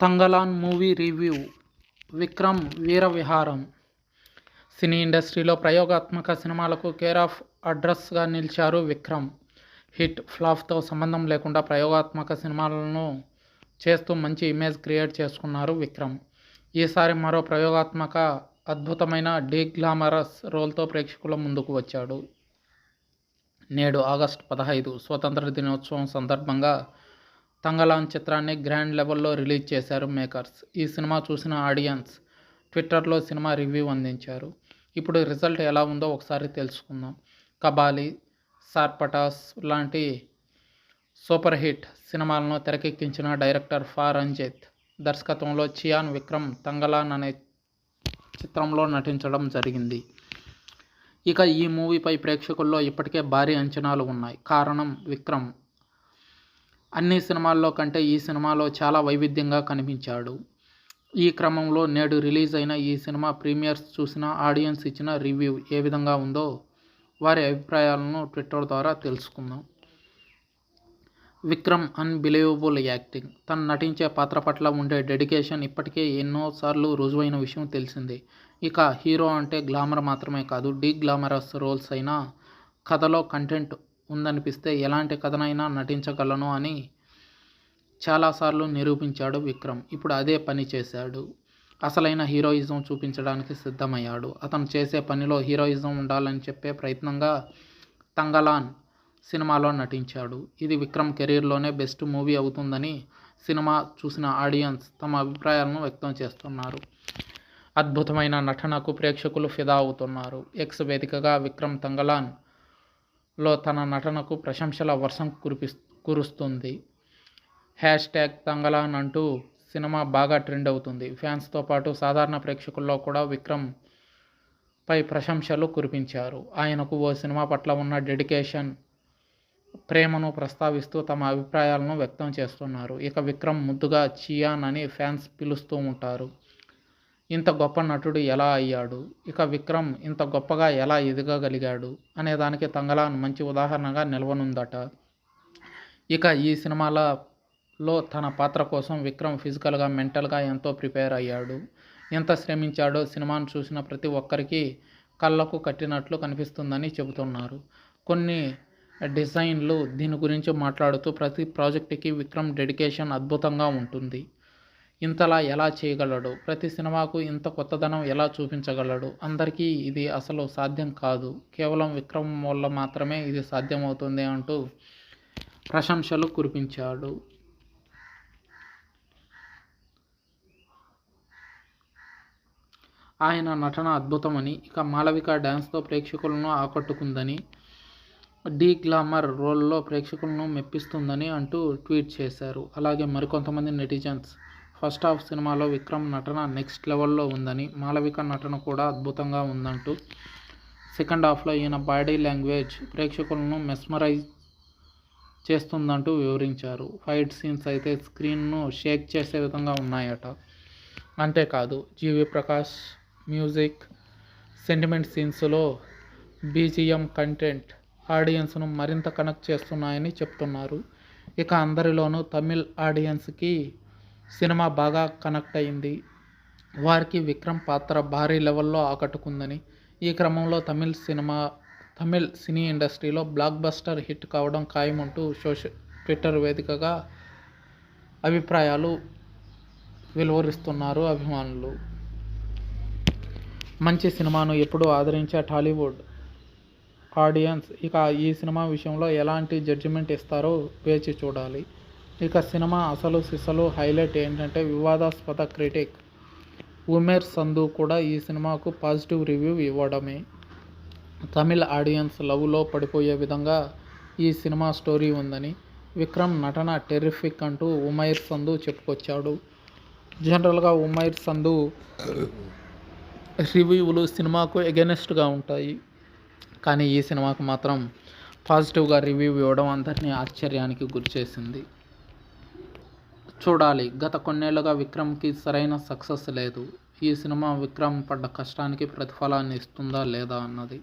Thangalaan movie review Vikram వీర విహారం సినీ ఇండస్ట్రీలో ప్రయోగాత్మక సినిమాలకు కేర్ ఆఫ్ అడ్రస్గా నిలిచారు విక్రమ్. హిట్ ఫ్లాప్తో సంబంధం లేకుండా ప్రయోగాత్మక సినిమాలను చేస్తూ మంచి ఇమేజ్ క్రియేట్ చేసుకున్నారు విక్రమ్. ఈసారి మరో ప్రయోగాత్మక అద్భుతమైన డీ గ్లామరస్ రోల్తో ప్రేక్షకుల ముందుకు వచ్చాడు. నేడు ఆగస్టు పదహైదు స్వతంత్ర దినోత్సవం సందర్భంగా తంగలాన్ చిత్రాన్ని గ్రాండ్ లెవెల్లో రిలీజ్ చేశారు మేకర్స్. ఈ సినిమా చూసిన ఆడియన్స్ ట్విట్టర్లో సినిమా రివ్యూ అందించారు. ఇప్పుడు రిజల్ట్ ఎలా ఉందో ఒకసారి తెలుసుకుందాం. కబాలి సార్పటాస్ లాంటి సూపర్ హిట్ సినిమాలను తెరకెక్కించిన డైరెక్టర్ ఫా రంజిత్ దర్శకత్వంలో చియాన్ విక్రమ్ తంగలాన్ అనే చిత్రంలో నటించడం జరిగింది. ఇక ఈ మూవీపై ప్రేక్షకుల్లో ఇప్పటికే భారీ అంచనాలు ఉన్నాయి. కారణం విక్రమ్. అన్ని సినిమాల్లో కంటే ఈ సినిమాలో చాలా వైవిధ్యంగా కనిపించాడు. ఈ క్రమంలో నేడు రిలీజ్ అయిన ఈ సినిమా ప్రీమియర్స్ చూసిన ఆడియన్స్ ఇచ్చిన రివ్యూ ఏ విధంగా ఉందో వారి అభిప్రాయాలను ట్విట్టర్ ద్వారా తెలుసుకుందాం. Vikram unbelievable acting. తను నటించే పాత్ర పట్ల ఉండే డెడికేషన్ ఇప్పటికే ఎన్నోసార్లు రుజువైన విషయం తెలిసిందే. ఇక హీరో అంటే గ్లామర్ మాత్రమే కాదు డీ గ్లామరస్ రోల్స్ అయినా కథలో కంటెంట్ ఉందనిపిస్తే ఎలాంటి కథనైనా నటించగలను అని చాలాసార్లు నిరూపించాడు విక్రమ్. ఇప్పుడు అదే పని చేశాడు. అసలైన హీరోయిజం చూపించడానికి సిద్ధమయ్యాడు. అతను చేసే పనిలో హీరోయిజం ఉండాలని చెప్పే ప్రయత్నంగా తంగలాన్ సినిమాలో నటించాడు. ఇది విక్రమ్ కెరీర్లోనే బెస్ట్ మూవీ అవుతుందని సినిమా చూసిన ఆడియన్స్ తమ అభిప్రాయాలను వ్యక్తం చేస్తున్నారు. అద్భుతమైన నటనకు ప్రేక్షకులు ఫిదా అవుతున్నారు. ఎక్స్ వేదికగా విక్రమ్ తంగలాన్ లో తన నటనకు ప్రశంసల వర్షం కురిపి కురుస్తుంది. హ్యాష్ ట్యాగ్ తంగలాన్ అంటూ సినిమా బాగా ట్రెండ్ అవుతుంది. ఫ్యాన్స్తో పాటు సాధారణ ప్రేక్షకుల్లో కూడా విక్రమ్ పై ప్రశంసలు కురిపించారు. ఆయనకు ఓ సినిమా పట్ల ఉన్న డెడికేషన్ ప్రేమను ప్రస్తావిస్తూ తమ అభిప్రాయాలను వ్యక్తం చేస్తున్నారు. ఇక విక్రమ్ ముద్దుగా చియాన్ అని ఫ్యాన్స్ పిలుస్తూ ఉంటారు. ఇంత గొప్ప నటుడు ఎలా అయ్యాడు? ఇక విక్రమ్ ఇంత గొప్పగా ఎలా ఎదగగలిగాడు? అనే దానికి తంగలాన్ మంచి ఉదాహరణగా నిలవనుందట. ఇక ఈ సినిమాలలో తన పాత్ర కోసం విక్రమ్ ఫిజికల్గా మెంటల్గా ఎంతో ప్రిపేర్ అయ్యాడు. ఎంత శ్రమించాడో సినిమాను చూసిన ప్రతి ఒక్కరికి కళ్ళకు కట్టినట్లు కనిపిస్తుందని చెబుతున్నారు. కొన్ని డిజైన్లు దీని గురించి మాట్లాడుతూ ప్రతి ప్రాజెక్టుకి విక్రమ్ డెడికేషన్ అద్భుతంగా ఉంటుంది. ఇంతలా ఎలా చేయగలడు? ప్రతి సినిమాకు ఇంత కొత్తదనం ఎలా చూపించగలడు? అందరికీ ఇది అసలు సాధ్యం కాదు. కేవలం విక్రమ్ వల్ల మాత్రమే ఇది సాధ్యమవుతుంది అంటూ ప్రశంసలు కురిపించాడు. ఆయన నటన అద్భుతమని ఇక మాలవిక డ్యాన్స్తో ప్రేక్షకులను ఆకట్టుకుందని డీ గ్లామర్ రోల్లో ప్రేక్షకులను మెప్పిస్తుందని అంటూ ట్వీట్ చేశారు. అలాగే మరికొంతమంది నెటిజన్స్ ఫస్ట్ హాఫ్ సినిమాలో విక్రమ్ నటన నెక్స్ట్ లెవెల్లో ఉందని మాలవిక నటన కూడా అద్భుతంగా ఉందంటూ. సెకండ్ హాఫ్లో ఈయన బాడీ లాంగ్వేజ్ ప్రేక్షకులను మెస్మరైజ్ చేస్తుందంటూ వివరించారు. ఫైట్ సీన్స్ అయితే స్క్రీన్ను షేక్ చేసే విధంగా ఉన్నాయట. అంతేకాదు G V Prakash music sentiment సీన్స్లో BGM content ఆడియన్స్ను మరింత కనెక్ట్ చేస్తున్నాయని చెప్తున్నారు. ఇక అందరిలోనూ తమిళ్ ఆడియన్స్కి సినిమా బాగా కనెక్ట్ అయింది. వారికి విక్రమ్ పాత్ర భారీ లెవెల్లో ఆకట్టుకుందని. ఈ క్రమంలో తమిళ్ సినిమా తమిళ్ సినీ ఇండస్ట్రీలో బ్లాక్ బస్టర్ హిట్ కావడం ఖాయమంటూ సోషల్ ట్విట్టర్ వేదికగా అభిప్రాయాలు వెలువరిస్తున్నారు అభిమానులు. మంచి సినిమాను ఎప్పుడూ ఆదరించే టాలీవుడ్ ఆడియన్స్ ఇక ఈ సినిమా విషయంలో ఎలాంటి జడ్జిమెంట్ ఇస్తారో వేచి చూడాలి. ఇక సినిమా అసలు సిసలు హైలైట్ ఏంటంటే వివాదాస్పద క్రిటిక్ ఉమేర్ సంధు కూడా ఈ సినిమాకు పాజిటివ్ రివ్యూ ఇవ్వడమే. తమిళ ఆడియన్స్ లవ్లో పడిపోయే విధంగా ఈ సినిమా స్టోరీ ఉందని విక్రమ్ నటన టెర్రిఫిక్ అంటూ ఉమైర్ సంధు చెప్పుకొచ్చాడు. జనరల్గా ఉమైర్ సంధు రివ్యూలు సినిమాకు ఎగెనెస్ట్గా ఉంటాయి. కానీ ఈ సినిమాకు మాత్రం పాజిటివ్గా రివ్యూ ఇవ్వడం అందరినీ ఆశ్చర్యానికి గురిచేసింది. చూడాలి. గత కొన్నేళ్ళుగా విక్రమ్కి సరైన సక్సెస్ లేదు. ఈ సినిమా విక్రమ్ పడ్డ కష్టానికి ప్రతిఫలాన్ని ఇస్తుందా లేదా అన్నది